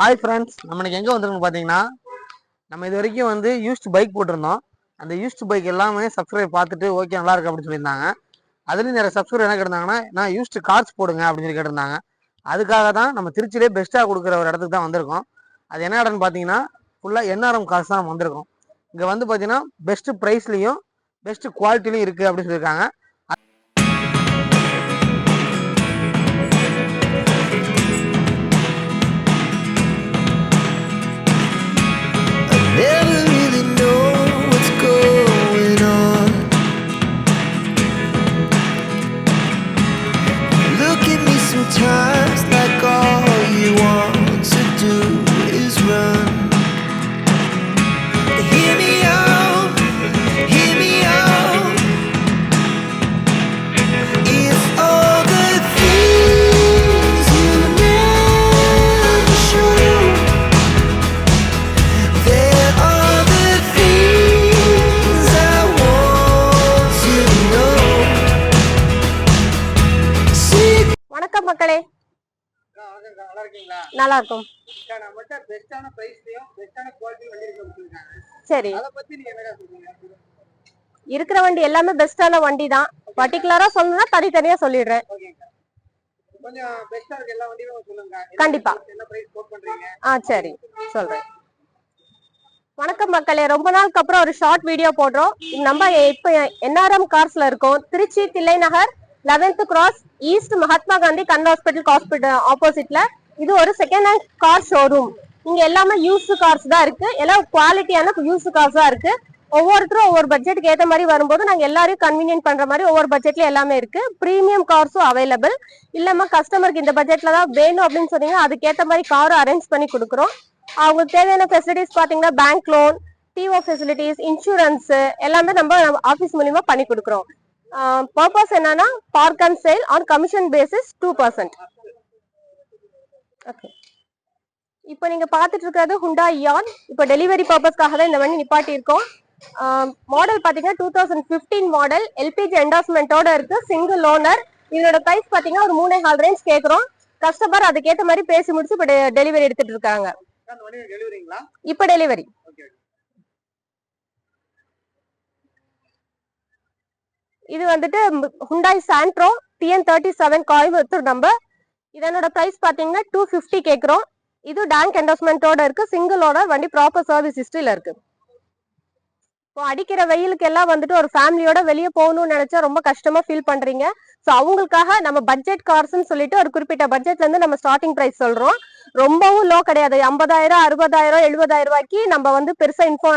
Hi friends நம்ம இன்னைக்கு எங்கே வந்திருக்கோம் பார்த்தீங்கன்னா நம்ம இது வரைக்கும் வந்து யூஸ்டு பைக் போட்டிருந்தோம். அந்த யூஸ்டு பைக் எல்லாமே சப்ஸ்கிரைப் பார்த்துட்டு ஓகே நல்லா இருக்கு அப்படின்னு சொல்லியிருந்தாங்க. அதுலேயும் நிறைய சப்ஸ்கிரைப் என்ன கேட்டிருந்தாங்கன்னா நான் யூஸ்டு கார்ஸ் போடுங்க அப்படின்னு சொல்லி கேட்டிருந்தாங்க. அதுக்காக தான் நம்ம திருச்சியிலே பெஸ்ட்டாக கொடுக்குற ஒரு இடத்துக்கு தான் வந்திருக்கோம். அது என்ன இடம்னு பார்த்தீங்கன்னா ஃபுல்லாக என்ஆர்எம் கார்ஸ் தான் நம்ம வந்திருக்கோம். இங்கே வந்து பார்த்தீங்கன்னா பெஸ்ட்டு ப்ரைஸ்லேயும் பெஸ்ட்டு குவாலிட்டிலையும் இருக்குது அப்படின்னு சொல்லியிருக்காங்க. இருக்கு சொல்லியிருக்காங்க சரி. இருக்கிற வண்டி எல்லாமே பெஸ்டான வண்டி தான் பர்டிகுலரா சொல்லணும்னா தனித்தனியா சொல்லிடுறேன். கண்டிப்பா. ஆ சரி. சொல்றேன். வணக்கம் மக்களே. ரொம்ப நாளுக்கு அப்புறம் ஒரு ஷார்ட் வீடியோ போடுறோம். நம்ம இப்ப என்ஆர்எம் கார்ஸ்ல இருக்கோம். Trichy Thillai Nagar eleventh cross east Mahatma Gandhi கண் ஹாஸ்பிட்டல் ஹாஸ்பிட்டல் ஆப்போசிட்ல இது ஒரு செகண்ட் ஹேண்ட் கார் ஷோரூம் இங்க எல்லாமே யூஸ் கார்ஸ் தான் இருக்கு. எல்லாம் குவாலிட்டியான யூஸ் கார்ஸ் தான் இருக்கு. ஒவ்வொருத்தரும் ஒவ்வொரு பட்ஜெட்டுக்கு ஏத்த மாதிரி வரும்போது நாங்கள் எல்லாரையும் கன்வீனியன்ட் பண்ற மாதிரி ஒவ்வொரு பட்ஜெட்ல எல்லாமே இருக்கு. பிரீமியம் கார்ஸும் அவைலபிள் இல்லாமல் கஸ்டமருக்கு இந்த பட்ஜெட்ல தான் வேணும் அப்படின்னு சொன்னீங்கன்னா அதுக்கேற்ற மாதிரி காரும் அரேஞ்ச் பண்ணி கொடுக்குறோம். அவங்களுக்கு தேவையான ஃபெசிலிட்டிஸ் பாத்தீங்கன்னா bank loan DO facilities insurance எல்லாமே நம்ம ஆஃபீஸ் மூலியமா பண்ணி கொடுக்குறோம். பர்பஸ் என்னன்னா park and sale on commission basis two percent okay இப்போ நீங்க பாத்துட்டு இருக்கிறது ஹுண்டா இயான் இப்போ டெலிவரி பர்பஸ்க்காக தான் இந்த வண்டி நிப்பாட்டி இருக்கோம் மாடல் பாத்தீங்கன்னா two thousand fifteen model LPG என்டாஸ்மெண்ட்டோட இருக்கு. சிங்கிள் ஓனர் இதோட பிரைஸ் பாத்தீங்கன்னா ஒரு மூணே ஹால் ரேஞ்ச் கேக்குறோம் கஸ்டமர் அதுக்கேத்த மாதிரி பேசி முடிச்சு இப்போ டெலிவரி எடுத்துட்டு இருக்காங்க. இப்போ டெலிவரி இது வந்துட்டு Hyundai Santro TN thirty seven Coimbatore number இதனோட ப்ரைஸ் பார்த்தீங்கன்னா டூ ஃபிஃப்டி கேட்குறோம் இது டேங்க் என்டோஸ்மெண்ட்டோட இருக்கு. சிங்கிளோட வண்டி ப்ராப்பர் சர்வீஸ் ஹிஸ்ட்ரியில் இருக்கு. இப்போ அடிக்கிற வெயிலுக்கு எல்லாம் வந்துட்டு ஒரு ஃபேமிலியோட வெளியே போகணும்னு நினைச்சா ரொம்ப கஷ்டமா ஃபீல் பண்றீங்க. ஸோ அவங்களுக்காக நம்ம பட்ஜெட் கார்ஸ்ன்னு சொல்லிட்டு ஒரு குறிப்பிட்ட பட்ஜெட்ல இருந்து நம்ம ஸ்டார்டிங் ப்ரைஸ் சொல்றோம். ரொம்பவும் லோ கிடையாது. ஐம்பதாயிரம் அறுபதாயிரம் எழுபதாயிரம் ரூபாய்க்கு நம்ம வந்து பெருசா இன்ஃபோ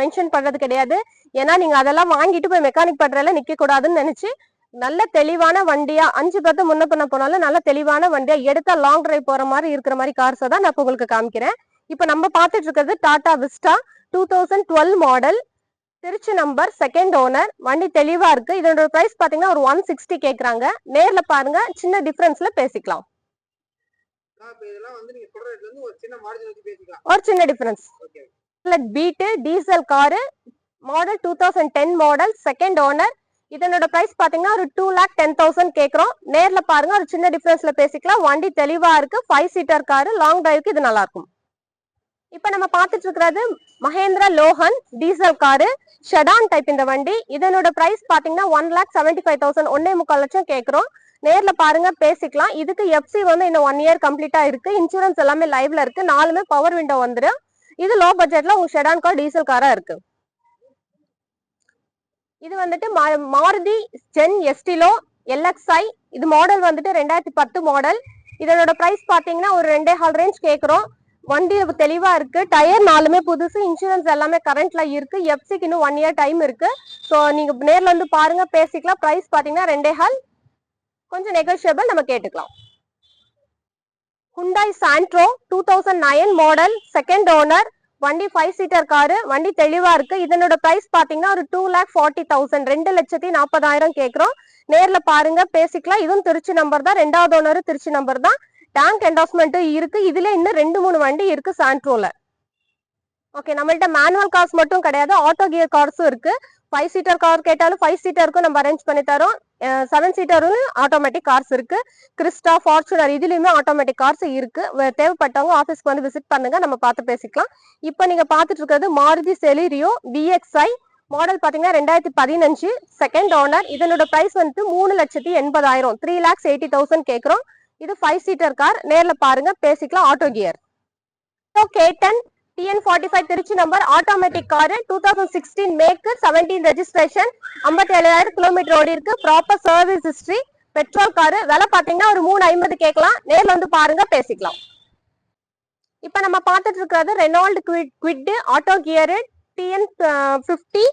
மென்ஷன் பண்றது கிடையாது. ஏன்னா நீங்க அதெல்லாம் வாங்கிட்டு போய் மெக்கானிக் பண்றதுல நிக்க கூடாதுன்னு நினைச்சு நல்ல தெளிவான வண்டியா அஞ்சு பத்து முன்ன பண்ண போனாலும் நல்ல தெளிவான வண்டியா எடுத்தா லாங் டிரைவ் போற மாதிரி இருக்கிற மாதிரி கார்ஸை தான் நான் இப்ப உங்களுக்கு காமிக்கிறேன். இப்ப நம்ம பார்த்துட்டு இருக்கிறது Tata Vista two thousand twelve model Trichy number second owner வண்டி தெளிவா இருக்கு. இதோட பிரைஸ் பாத்தீங்கன்னா ஒரு ஒன் சிக்ஸ்டி கேக்குறாங்க நேர்ல பாருங்க. சின்ன டிஃபரன்ஸ்ல பேசிக்கலாம். ஒரு சின்ன difference Beat diesel car model two thousand ten model second owner இதனோட பிரைஸ் பாத்தீங்கன்னா ஒரு டூ லேக் டென் தௌசண்ட் கேட்கறோம் நேர்ல பாருங்க ஒரு சின்ன டிஃபரன்ஸ்ல பேசிக்கலாம். வண்டி தெளிவா இருக்கு. ஃபைவ் சீட்டர் காரு லாங் டிரைவ்க்கு இது நல்லா இருக்கும். இப்ப நம்ம பாத்துட்டு இருக்கிறது Mahindra Logan diesel car sedan type இந்த வண்டி. இதனோட பிரைஸ் பாத்தீங்கன்னா one lakh seventy five thousand ஒன்னே முக்கால் லட்சம் கேட்கறோம் நேர்ல பாருங்க பேசிக்கலாம். இதுக்கு எஃப்சி வந்து இன்னும் ஒன் இயர் கம்ப்ளீட்டா இருக்கு. இன்சூரன்ஸ் எல்லாமே லைவ்ல இருக்கு. நாலுமே பவர் விண்டோ வந்துடும் இது லோ பட்ஜெட்ல உங்க ஷெடான் கார் டீசல் காரா இருக்கு. இது வந்துட்டு மா- மாருதி ஜென் எஸ்டிலோ எல்எக்ஸ்ஐ இது மாடல் வந்துட்டு ரெண்டாயிரத்தி பத்து மாடல் இதனோட பிரைஸ் பாத்தீங்கன்னா ஒரு ரெண்டே ஹால் ரேஞ்ச் கேட்குறோம். வண்டி தெளிவா இருக்கு. டயர் நாலுமே புதுசு. இன்சூரன்ஸ் எல்லாமே கரண்ட்ல இருக்கு. எஃப்சிக்கு இன்னும் ஒன் இயர் டைம் இருக்கு. ஸோ நீங்க நேர்ல வந்து பாருங்க பேசிக்கலாம். பிரைஸ் பாத்தீங்கன்னா ரெண்டே ஹால் கொஞ்சம் நெகோஷியபிள் நம்ம கேட்டுக்கலாம். Hyundai Santro two thousand nine model second owner வண்டி ஃபைவ் சீட்டர் காரு வண்டி தெளிவா இருக்கு. இதனோட பிரைஸ் பாத்தீங்கன்னா ஒரு டூ லேக் ஃபார்ட்டி தௌசண்ட் ரெண்டு லட்சத்தி நாற்பதாயிரம் கேக்குறோம். நேர்ல பாருங்க பேசிக்கலாம். இதுவும் திருச்சி நம்பர் தான். ரெண்டாவது ஓனர் திருச்சி நம்பர் தான். டேங்க் என்டாஸ்மெண்ட் இருக்கு. இதுல இன்னும் ரெண்டு மூணு வண்டி இருக்கு சாண்ட்ரோல ஓகே நம்மள்ட்ட மேனுவல் கார்ஸ் மட்டும் கிடையாது. ஆட்டோ கியர் கார்ஸும் இருக்கு. ஃபைவ் சீட்டர் கார் கேட்டாலும் ஃபைவ் சீட்டருக்கும் நம்ம அரேஞ்ச் பண்ணி தரோம். செவன் சீட்டரும் ஆட்டோமேட்டிக் கார்ஸ் இருக்கு. கிறிஸ்டா ஃபார்ச்சுனர் இதுலயுமே ஆட்டோமேட்டிக் கார்ஸ் இருக்கு. தேவைப்பட்டவங்க ஆஃபீஸ்க்கு வந்து விசிட் பண்ணுங்க. நம்ம பார்த்து பேசிக்கலாம். இப்போ நீங்க பார்த்துட்டு இருக்கிறது மாருதி செலிரியோ விஎக்ஸ்ஐ மாடல் பாத்தீங்கன்னா ரெண்டாயிரத்தி பதினஞ்சு செகண்ட் ஓனர் இதனோட பிரைஸ் வந்துட்டு மூணு லட்சத்தி எண்பதாயிரம். த்ரீ லேக்ஸ் எயிட்டி தௌசண்ட் கேட்குறோம் இது ஃபைவ் சீட்டர் கார் நேரில் பாருங்க. பேசிக்கலாம். ஆட்டோ கியர் கேட்டன் TN forty five Trichy number automatic car two thousand sixteen make seventeen registration ஐம்பத்தி ஏழாயிரம் கிலோமீட்டர் ஓடி இருக்கு. Proper service history petrol car விலை பார்த்தீங்கன்னா ஒரு மூணு ஐம்பது கேட்கலாம். நேரில் வந்து பாருங்க பேசிக்கலாம். இப்போ நம்ம பார்த்துட்டு இருக்கிறது Renault Kwid Kwid auto gear TN fifty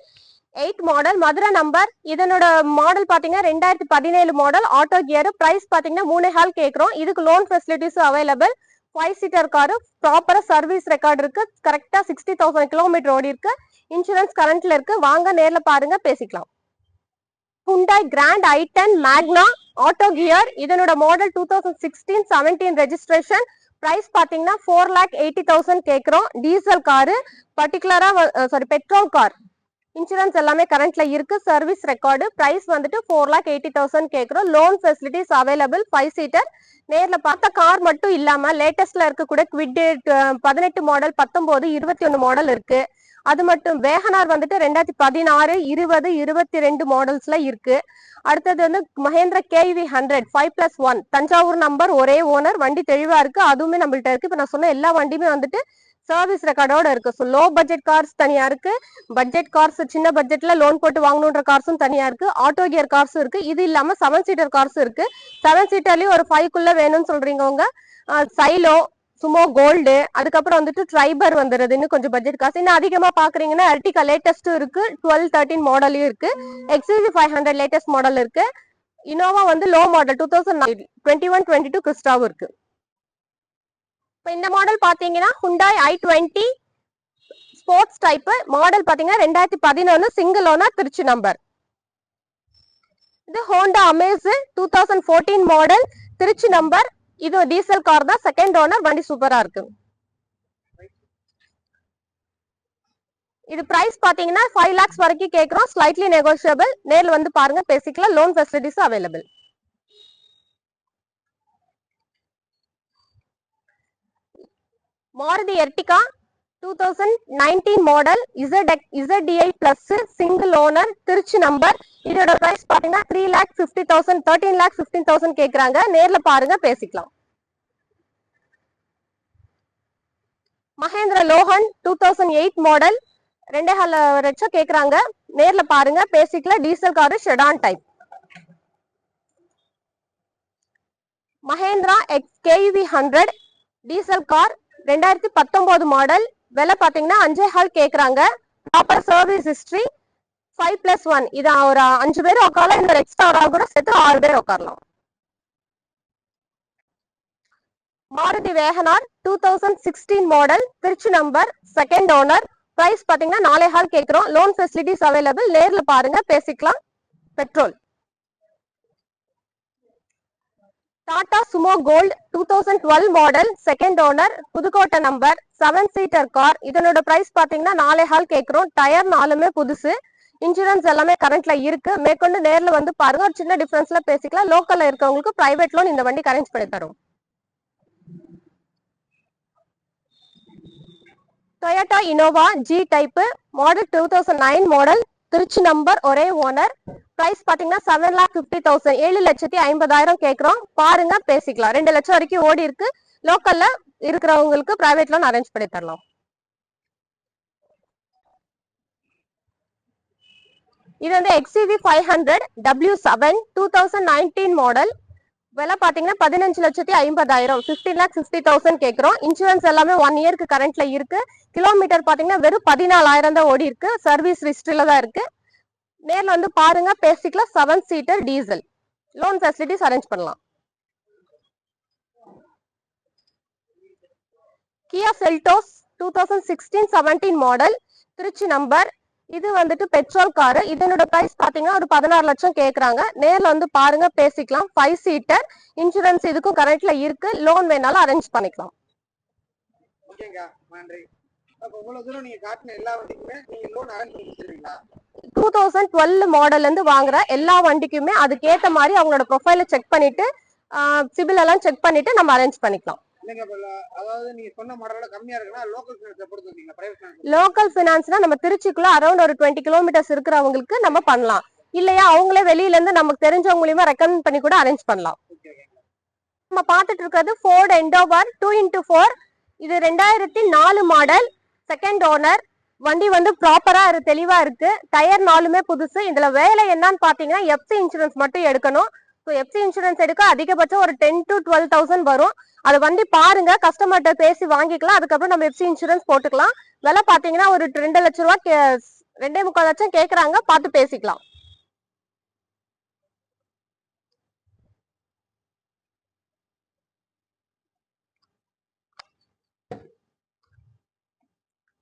eight model Madurai number இதனோட மாடல் பார்த்தீங்கன்னா ரெண்டாயிரத்தி பதினேழு மாடல் ஆட்டோ கியர் ப்ரைஸ் பார்த்தீங்கன்னா மூணு ஹால் கேட்குறோம். இதுக்கு லோன் ஃபெசிலிட்டிஸும் அவைலபிள் ஃபைவ் சீட்டர் காரு ப்ராப்பரா சர்வீஸ் ரெக்கார்டு இருக்கு. கரெக்டா சிக்ஸ்டி தௌசண்ட் கிலோமீட்டர் ஓடி இருக்கு. இன்சூரன்ஸ் கரண்ட்ல இருக்கு. வாங்க நேர்ல பாருங்க பேசிக்கலாம். Hyundai Grand i ten Magna auto gear இதனோட model two thousand sixteen seventeen registration price பாத்தீங்கன்னா ஃபோர் லேக் எயிட்டி தௌசண்ட் கேட்குறோம் டீசல் காரு பர்டிகுலரா சாரி பெட்ரோல் கார் இன்சூரன்ஸ் எல்லாமே கரண்ட்ல இருக்கு. சர்வீஸ் ரெக்கார்டு பிரைஸ் வந்துட்டு ஃபோர் லேக் எயிட்டி தௌசண்ட் கேட்குறோம் loan facilities available five seater நேர்ல பார்த்த கார் மட்டும் இல்லாம லேட்டஸ்ட்ல இருக்கக்கூடிய குவிட் பதினெட்டு மாடல் பத்தொன்பது இருபத்தி ஒன்னு மாடல் இருக்கு. அது மட்டும் வேகனார் வந்துட்டு ரெண்டாயிரத்தி பதினாறு இருபது இருபத்தி ரெண்டு மாடல்ஸ்ல இருக்கு. அடுத்தது வந்து Mahindra KV hundred five plus one Thanjavur number ஒரே ஓனர் வண்டி தெளிவா இருக்கு. அதுவுமே நம்மள்ட்ட இருக்கு. இப்ப நான் சொன்ன எல்லா வண்டியுமே வந்துட்டு சர்வீஸ் ரெக்கார்டோட இருக்கு. ஸோ லோ பட்ஜெட் கார்ஸ் தனியா இருக்கு. பட்ஜெட் கார்ஸ் சின்ன பட்ஜெட்ல லோன் போட்டு வாங்கணுன்ற கார்ஸும் தனியா இருக்கு. ஆட்டோ கியர் கார்ஸும் இருக்கு. இது இல்லாம செவன் சீட்டர் கார்ஸும் இருக்கு. செவன் சீட்டர்லயும் ஒரு ஃபைவ் குள்ள வேணும்னு சொல்றீங்கவங்க சைலோ சுமோ கோல்டு அதுக்கப்புறம் வந்துட்டு ட்ரைபர் வந்துருது. இன்னும் கொஞ்சம் பட்ஜெட் காசு. இன்னும் அதிகமா பாக்குறீங்கன்னா அர்டிகா லேட்டஸ்டும் இருக்கு. டுவெல் தேர்ட்டின் மாடலையும் இருக்கு. எக்ஸிஜி ஃபைவ் ஹண்ட்ரட் லேட்டஸ்ட் மாடல் இருக்கு. இனோவா வந்து low model two thousand twenty one twenty two கிறிஸ்டாவும் இருக்கு. இப்போ இந்த மாடல் பார்த்தீங்கன்னா Hyundai i twenty sports type model பார்த்தீங்கன்னா ரெண்டாயிரத்தி பதினொன்று சிங்கிள் ஓனர் திருச்சி நம்பர் இது Honda Amaze two thousand fourteen model Trichy number இது டீசல் கார் தான் செகண்ட் ஓனர் வண்டி சூப்பரா இருக்கு. இது பிரைஸ் பாத்தீங்கன்னா ஃபைவ் லேக்ஸ் வரைக்கும் கேட்குறோம் ஸ்லைட்லி நெகோஷியபிள் நேரில் வந்து பாருங்க பேசிக்கலாம். Loan facilities available Maruti Ertiga two thousand nineteen model Z ZDI plus single owner Trichy number இதோட ப்ரைஸ் பாத்தீங்கன்னா three lakh fifty thousand thirteen lakh fifteen thousand கேட்குறாங்க நேர்ல பாருங்க பேசிக்கலாம். Mahindra Logan two thousand eight model ரெண்டே hall லட்சம் கேக்குறாங்க. நேர்ல பாருங்க பேசிக்கல diesel car sedan type Mahindra X KV hundred diesel car ரெண்டாயிரத்தி பத்தொன்பது மாடல் விலை பாத்தீங்கன்னா அஞ்சே ஹால் கேக்குறாங்க. Proper service history five plus one இது ஒரு அஞ்சு பேர் உட்காரலாம் இந்த எக்ஸ்ட்ரா ஒரு கூட சேர்த்து ஆறு பேர் உட்காரலாம். Maruti Wagon R two thousand sixteen model Trichy number second owner price பாத்தீங்கன்னா நாலே ஹால் கேட்குறோம் லோன் ஃபெசிலிட்டிஸ் அவைலபிள் நேரில் பாருங்க பேசிக்கலாம். Petrol Tata Sumo Gold two thousand twelve model second owner Pudukkottai number seven seater car இதனோட price பாத்தீங்கன்னா நாலே hall கேட்குறோம் டயர் நாலுமே புதுசு. இன்சூரன்ஸ் எல்லாமே கரண்ட்ல இருக்கு. மேற்கொண்டு நேர்ல வந்து பாருங்க. ஒரு சின்ன டிஃபரன்ஸ்ல பேசிக்கலாம். லோக்கல்ல இருக்கவங்களுக்கு பிரைவேட் லோன் இந்த வண்டி அரேஞ்ச் பண்ணி தரும். Toyota Innova G type model two thousand nine model Trichy number ஒரே ஓனர் பிரைஸ் பாத்தீங்கன்னா செவன் லேக் பிப்டி தௌசண்ட் ஏழு லட்சத்தி ஐம்பதாயிரம் கேக்குறோம். பாருங்க பேசிக்கலாம். ரெண்டு லட்சம் வரைக்கும் ஓடி இருக்கு. லோக்கல்ல இருக்கிறவங்களுக்கு பிரைவேட் லோன் அரேஞ்ச் பண்ணி தரலாம். இது வந்து XUV five hundred W seven two thousand nineteen model விலை பார்த்தீங்கன்னா பதினஞ்சு லட்சத்தி ஐம்பதாயிரம். ஃபிஃப்டீன் லேக் ஃபிஃப்டி தௌசண்ட் கேட்குறோம் இன்சூரன்ஸ் எல்லாமே ஒன் இயர்க்கு கரண்ட்ல இருக்கு. கிலோமீட்டர் பார்த்தீங்கன்னா வெறும் பதினாலாயிரம் தான் ஓடி இருக்கு. சர்வீஸ் ஹிஸ்டரியில தான் இருக்கு. நேர்ல வந்து பாருங்க பேசிக்கலாம் seven seater diesel loan facilities arrange பண்ணலாம். Kia Seltos two thousand sixteen seventeen model Trichy number இது வந்துட்டு பெட்ரோல் காரு இதனோட பிரைஸ் பாத்தீங்கன்னா ஒரு பதினாறு லட்சம் கேக்குறாங்க. நேர்ல வந்து பாருங்க பேசிக்கலாம். ஃபைவ் சீட்டர் இன்சூரன்ஸ் இதுக்கும் கரண்ட்ல இருக்கு. லோன் வேணாலும் அரேஞ்ச் பண்ணிக்கலாம். டூ தௌசண்ட் டுவெல் மாடல்ல இருந்து வாங்குற எல்லா வண்டிக்குமே அதுக்கேத்த மாதிரி அவங்களோட ப்ரொஃபைல செக் பண்ணிட்டு சிபில் எல்லாம் செக் பண்ணிட்டு நம்ம அரேஞ்ச் பண்ணிக்கலாம். இல்லைங்க அதாவது நீங்க சொன்ன மாடலோட கம்மியா இருக்குன்னா லோக்கல் ஃபினான்ஸ் பொறுத்து வந்தீங்க பிரைவேட் ஃபினான்ஸ் லோக்கல் ஃபினான்ஸ்னா நம்ம திருச்சிக்குள்ள அரௌண்ட் ஒரு டுவெண்ட்டி கிலோமீட்டர்ஸ் இருக்கிறவங்களுக்கு நம்ம பண்ணலாம். இல்லையா அவங்களே வெளியில இருந்து நமக்கு தெரிஞ்சவங்க மூலியமா ரெக்கமெண்ட் பண்ணி கூட அரேஞ்ச் பண்ணலாம். நம்ம பார்த்துட்டு இருக்கிறது Ford Endeavour two into four இது ரெண்டாயிரத்தி நாலு மாடல் செகண்ட் ஓனர் வண்டி வந்து ப்ராப்பரா தெளிவா இருக்கு. டயர் நாலுமே புதுசு. இதுல வேலை என்னன்னு பாத்தீங்கன்னா எஃப்சி இன்சூரன்ஸ் மட்டும் எடுக்கணும். ஸோ எஃப்சி இன்சூரன்ஸ் எடுக்க அதிகபட்சம் ஒரு டென் டு டுவெல் தௌசண்ட் வரும். அதை வண்டி பாருங்க கஸ்டமர்கிட்ட பேசி வாங்கிக்கலாம். அதுக்கப்புறம் நம்ம எஃப்சி இன்சூரன்ஸ் போட்டுக்கலாம். விலை பார்த்தீங்கன்னா ஒரு ரெண்டு லட்ச ரூபா கே- ரெண்டே முக்கால் லட்சம் கேட்குறாங்க பார்த்து பேசிக்கலாம்.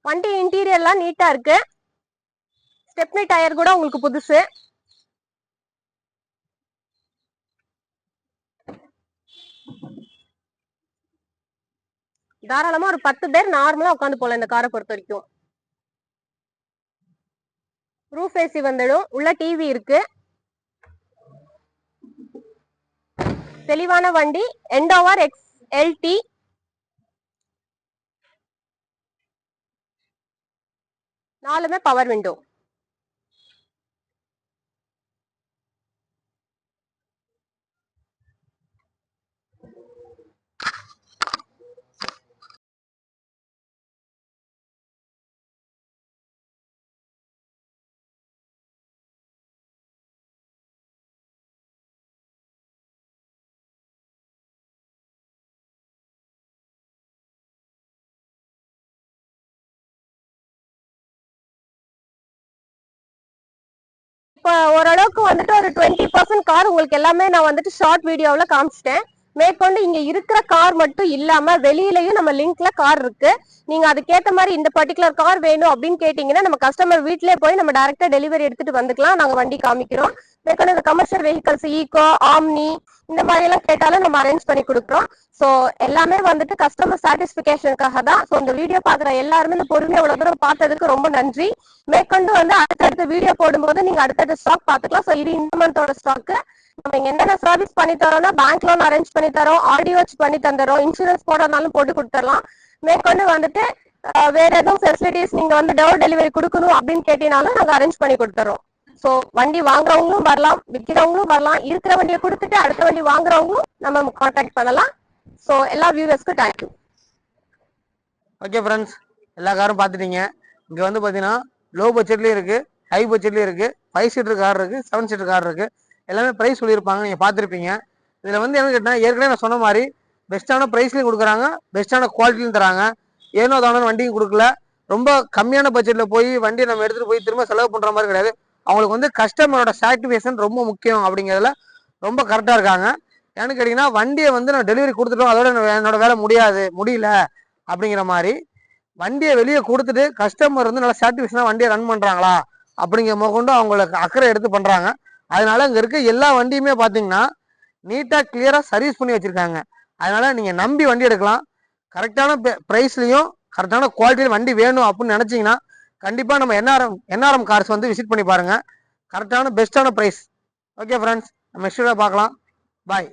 வண்டி இன்டீரியர்லாம் நீட்டாக இருக்கு. ஸ்டெப்னி டயர் கூட உங்களுக்கு புதுசு. தாராளமா ஒரு பத்து பேர் நார்மலா உட்காந்து போல இந்த காரை பொறுத்த வரைக்கும். ரூஃப் ஏசி வந்துடும். உள்ள டிவி இருக்கு. தெளிவான வண்டி. எண்டோவர் எக்ஸ் எல்டி நாலுமே பவர் விண்டோ இப்போ ஓரளவுக்கு வந்துட்டு ஒரு டுவெண்ட்டி பர்சன்ட் கார் உங்களுக்கு எல்லாமே நான் வந்துட்டு ஷார்ட் வீடியோவில் காமிச்சிட்டேன். மேற்கொண்டு இங்க இருக்கிற கார் மட்டும் இல்லாம வெளியிலயும் நம்ம லிங்க்ல கார் இருக்கு. நீங்க அதுக்கேத்த மாதிரி இந்த பர்டிகுலர் கார் வேணும் அப்படின்னு கேட்டீங்கன்னா நம்ம கஸ்டமர் வீட்லயே போய் நம்ம டைரக்டா டெலிவரி எடுத்துட்டு வந்துக்கலாம். நாங்க வண்டி காமிக்கிறோம். மேற்கொண்டு இந்த கமர்ஷியல் வெஹிக்கல்ஸ் ஈகோ ஆம்னி இந்த மாதிரி எல்லாம் கேட்டாலும் நம்ம அரேஞ்ச் பண்ணி கொடுக்குறோம். சோ எல்லாமே வந்துட்டு கஸ்டமர் சாட்டிஸ்பிகேஷனுக்காக தான். சோ இந்த வீடியோ பாக்குற எல்லாருமே இந்த பொறுமையை அவ்வளவு தூரம் பார்த்ததுக்கு ரொம்ப நன்றி. மேற்கொண்டு வந்து அடுத்தடுத்த வீடியோ போடும்போது நீங்க அடுத்தடுத்த ஸ்டாக் பாத்துக்கலாம் சோ இது இந்த மந்தோட ஸ்டாக் நம்ம என்னென்ன சர்வீஸ் பண்ணி தரோம்னா பேங்க் லோன் அரேஞ்ச் பண்ணி தரோம் ஆடியோ வச்சு பண்ணி தந்துறோம் இன்சூரன்ஸ் போடுறதுனாலும் போட்டு கொடுத்துடலாம். மேற்கொண்டு வந்துட்டு வேற எதுவும் ஃபெசிலிட்டிஸ் நீங்க வந்து டோர் டெலிவரி கொடுக்கணும் அப்படின்னு கேட்டீங்கனாலும் நாங்க அரேஞ்ச் பண்ணி கொடுத்துறோம் சோ வண்டி வாங்குறவங்களும் வரலாம் விற்கிறவங்களும் வரலாம் இருக்கிற வண்டியை கொடுத்துட்டு அடுத்த வண்டி வாங்குறவங்களும் நம்ம கான்டாக்ட் பண்ணலாம். சோ எல்லா வியூவர்ஸ்க்கும் தேங்க்யூ ஓகே ஃப்ரெண்ட்ஸ் எல்லா காரும் பார்த்துட்டீங்க. இங்கே வந்து பார்த்தீங்கன்னா லோ பட்ஜெட்லேயும் இருக்குது ஹை பட்ஜெட்லேயும் இருக்குது ஃபைவ் சீட்டர் கார் இருக்குது செவன் சீட்டர் கார் இருக்குது எல்லாமே ப்ரைஸ் சொல்லியிருப்பாங்க நீங்கள் பார்த்துருப்பீங்க. இதில் வந்து என்ன கேட்டால் ஏற்கனவே நான் சொன்ன மாதிரி பெஸ்ட்டான ப்ரைஸ்லையும் கொடுக்குறாங்க பெஸ்ட்டான குவாலிட்டிலையும் தராங்க. ஏனோ தானோ வண்டியும் கொடுக்கல. ரொம்ப கம்மியான பட்ஜெட்டில் போய் வண்டியை நம்ம எடுத்துகிட்டு போய் திரும்ப செலவு பண்ணுற மாதிரி கிடையாது. அவங்களுக்கு வந்து கஸ்டமரோட சாட்டிஸ்ஃபேக்ஷன் ரொம்ப முக்கியம் அப்படிங்கிறதுல ரொம்ப கரெக்டாக இருக்காங்க. ஏன்னு கேட்டிங்கன்னா வண்டியை வந்து நான் டெலிவரி கொடுத்துட்டோம் அதோட என்னோட- வேலை முடியாது முடியல அப்படிங்கிற மாதிரி வண்டியை வெளியே கொடுத்துட்டு கஸ்டமர் வந்து நல்லா சாட்டிஸ்ஃபேக்ஷனாக வண்டியை ரன் பண்ணுறாங்களா அப்படிங்கிற கொண்டு அவங்களுக்கு அக்கறை எடுத்து பண்ணுறாங்க அதனால இங்கே இருக்க எல்லா வண்டியுமே பார்த்தீங்கன்னா நீட்டாக கிளியராக சர்வீஸ் பண்ணி வச்சுருக்காங்க. அதனால் நீங்கள் நம்பி வண்டி எடுக்கலாம். கரெக்டான ப்ரைஸ்லையும் கரெக்டான குவாலிட்டியில் வண்டி வேணும் அப்படின்னு நினச்சிங்கன்னா கண்டிப்பாக நம்ம என்ஆர்எம் என்ஆர்எம் கார்ஸ் வந்து விசிட் பண்ணி பாருங்கள் கரெக்டான பெஸ்ட்டான ப்ரைஸ் ஓகே ஃப்ரெண்ட்ஸ் நம்ம ஷூராக பார்க்கலாம். பாய்